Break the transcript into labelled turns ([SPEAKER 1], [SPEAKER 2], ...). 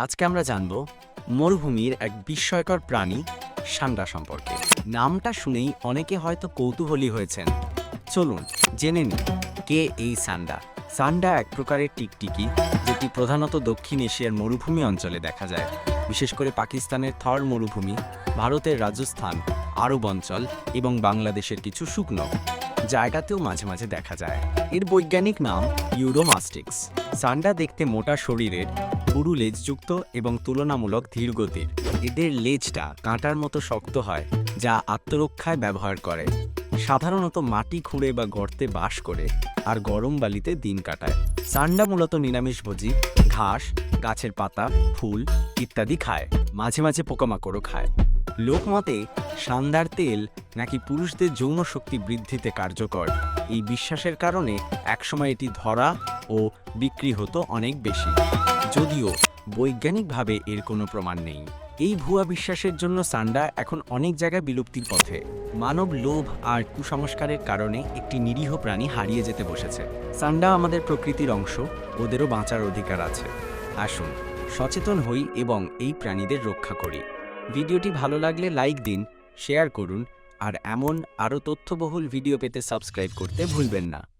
[SPEAKER 1] আজকে আমরা জানব মরুভূমির এক বিস্ময়কর প্রাণী সান্ডা সম্পর্কে। নামটা শুনেই অনেকে হয়তো কৌতূহলী হয়েছেন। চলুন জেনে নিন কে এই সান্ডা? সান্ডা এক প্রকারের টিকটিকি যেটি প্রধানত দক্ষিণ এশিয়ার মরুভূমি অঞ্চলে দেখা যায়। বিশেষ করে পাকিস্তানের থর মরুভূমি, ভারতের রাজস্থান, আরব অঞ্চল এবং বাংলাদেশের কিছু শুকনো জায়গাতেও মাঝে মাঝে দেখা যায়। এর বৈজ্ঞানিক নাম ইউরোমাস্টিক্স। সান্ডা দেখতে মোটা শরীরের পুরু লেজযুক্ত এবং তুলনামূলক ধীরগতির। এদের লেজটা কাঁটার মতো শক্ত হয়, যা আত্মরক্ষায় ব্যবহার করে। সাধারণত মাটি খুঁড়ে বা গর্তে বাস করে আর গরম বালিতে দিন কাটায়। সান্ডা মূলত নিরামিষভোজী ঘাস, গাছের পাতা, ফুল ইত্যাদি খায়। মাঝে মাঝে পোকামাকড়ও খায়। লোকমতে সান্দার তেল নাকি পুরুষদের যৌন শক্তি বৃদ্ধিতে কার্যকর। এই বিশ্বাসের কারণে একসময় এটি ধরা ও বিক্রি হতো অনেক বেশি। যদিও বৈজ্ঞানিকভাবে এর কোনো প্রমাণ নেই। এই ভুয়া বিশ্বাসের জন্য সান্ডা এখন অনেক জায়গায় বিলুপ্তির পথে। মানব লোভ আর কুসংস্কারের কারণে একটি নিরীহ প্রাণী হারিয়ে যেতে বসেছে। সান্ডা আমাদের প্রকৃতির অংশ, ওদেরও বাঁচার অধিকার আছে। আসুন, সচেতন হই এবং এই প্রাণীদের রক্ষা করি। ভিডিওটি ভালো লাগলে লাইক দিন, শেয়ার করুন, আর এমন আরও তথ্যবহুল ভিডিও পেতে সাবস্ক্রাইব করতে ভুলবেন না।